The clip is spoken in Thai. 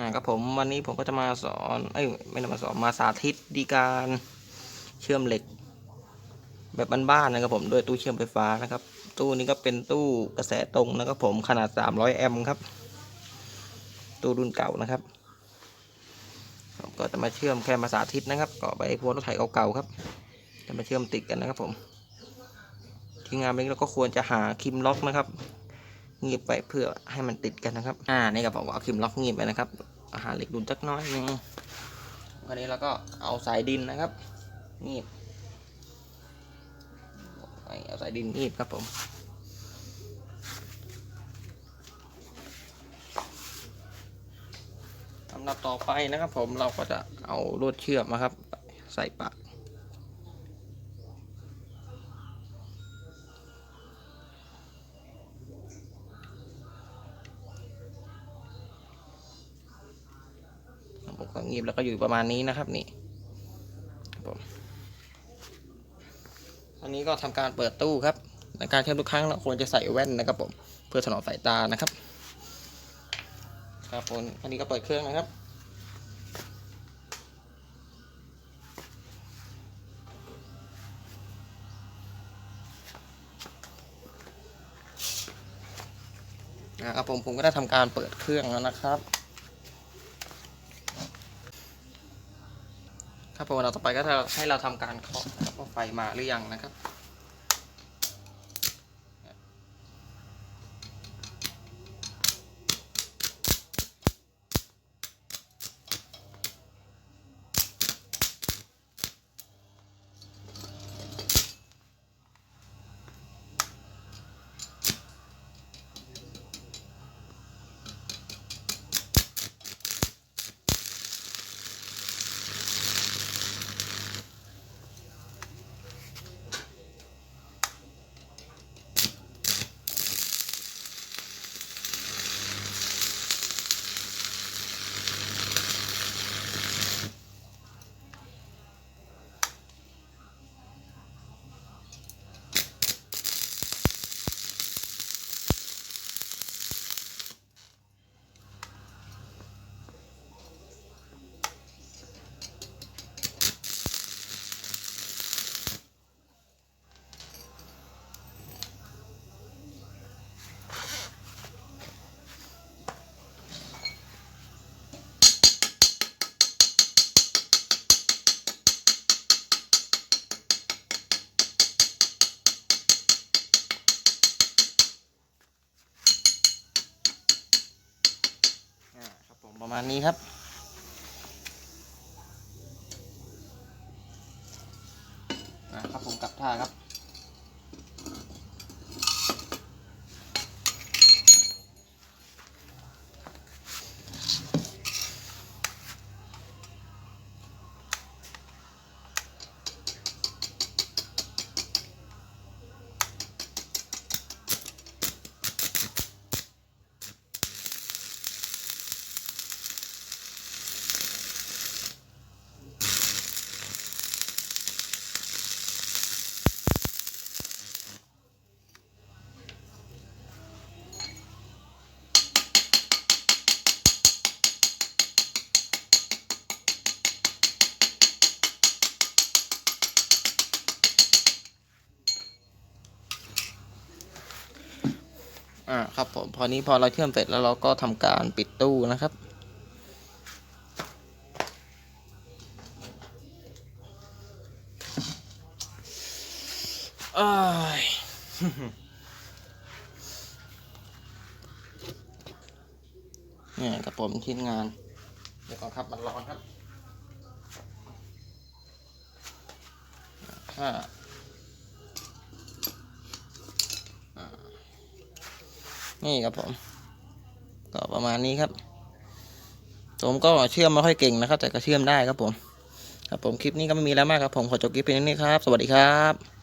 อ่าครับผมวันนี้ผมก็จะมาสอนเอ้ยไม่ได้มาสอนมาสาธิตดีการเชื่อมเหล็ก แบบบ้านๆนะครับผมด้วยตู้เชื่อมไฟฟ้านะครับ ตู้นี้ก็เป็นตู้กระแสตรงนะครับผมขนาด 300 แอมป์ครับ ตู้รุ่นเก่านะครับผมก็จะมาเชื่อมแค่มาสาธิตนะครับก็ไปพวงรถไถเก่าๆครับ จะมาเชื่อมติดกันนะครับผม ทีมงานเบงเราก็ควรจะหาคิมล็อกนะครับ งีบไปเพื่อให้มันติดกันนะครับ อ่านี่ก็บอกว่าเอาคิมล็อกงีบไปนะครับหาเหล็กดุลจักน้อยหนึงวันนี้เราก็เอาสายดินนะครับ งีบเอาสายดินงีบครับผมลำดับต่อไปนะครับผมเราก็จะเอาลวดเชื่อมนะครับ ใส่ปาก ผมก็งีบแล้วก็อยู่ประมาณนี้นะครับนี่ครับผมอันนี้ก็ทำการเปิดตู้ครับ ในการเชื่อมทุกครั้งเราควรจะใส่แว่นนะครับผมเพื่อถนอมสายตานะครับ ครับผมอันนี้ก็เปิดเครื่องนะครับนะครับผมผมก็ได้ทำการเปิดเครื่องแล้วนะครับ ครับ ผมเราต่อไปก็จะให้เราทำการเคาะนะครับว่าไฟมาหรือยังนะครับ ประมาณนี้ครับ นะครับผมกลับท่าครับ อ่าครับผมพอนี้พอเราเชื่อมเสร็จแล้วเราก็ทำการปิดตู้นะครับ อ้ายเนี่กับผมชิ้นงาน เดี๋ยวก่อนครับมันร้อนครับอ่า นี่ครับผม ก็ประมาณนี้ครับ ผมก็เชื่อมไม่ค่อยเก่งนะครับ แต่ก็เชื่อมได้ครับผม ครับผมคลิปนี้ก็ไม่มีแล้วมากครับผมขอจบคลิปเพียงนี้ครับ สวัสดีครับ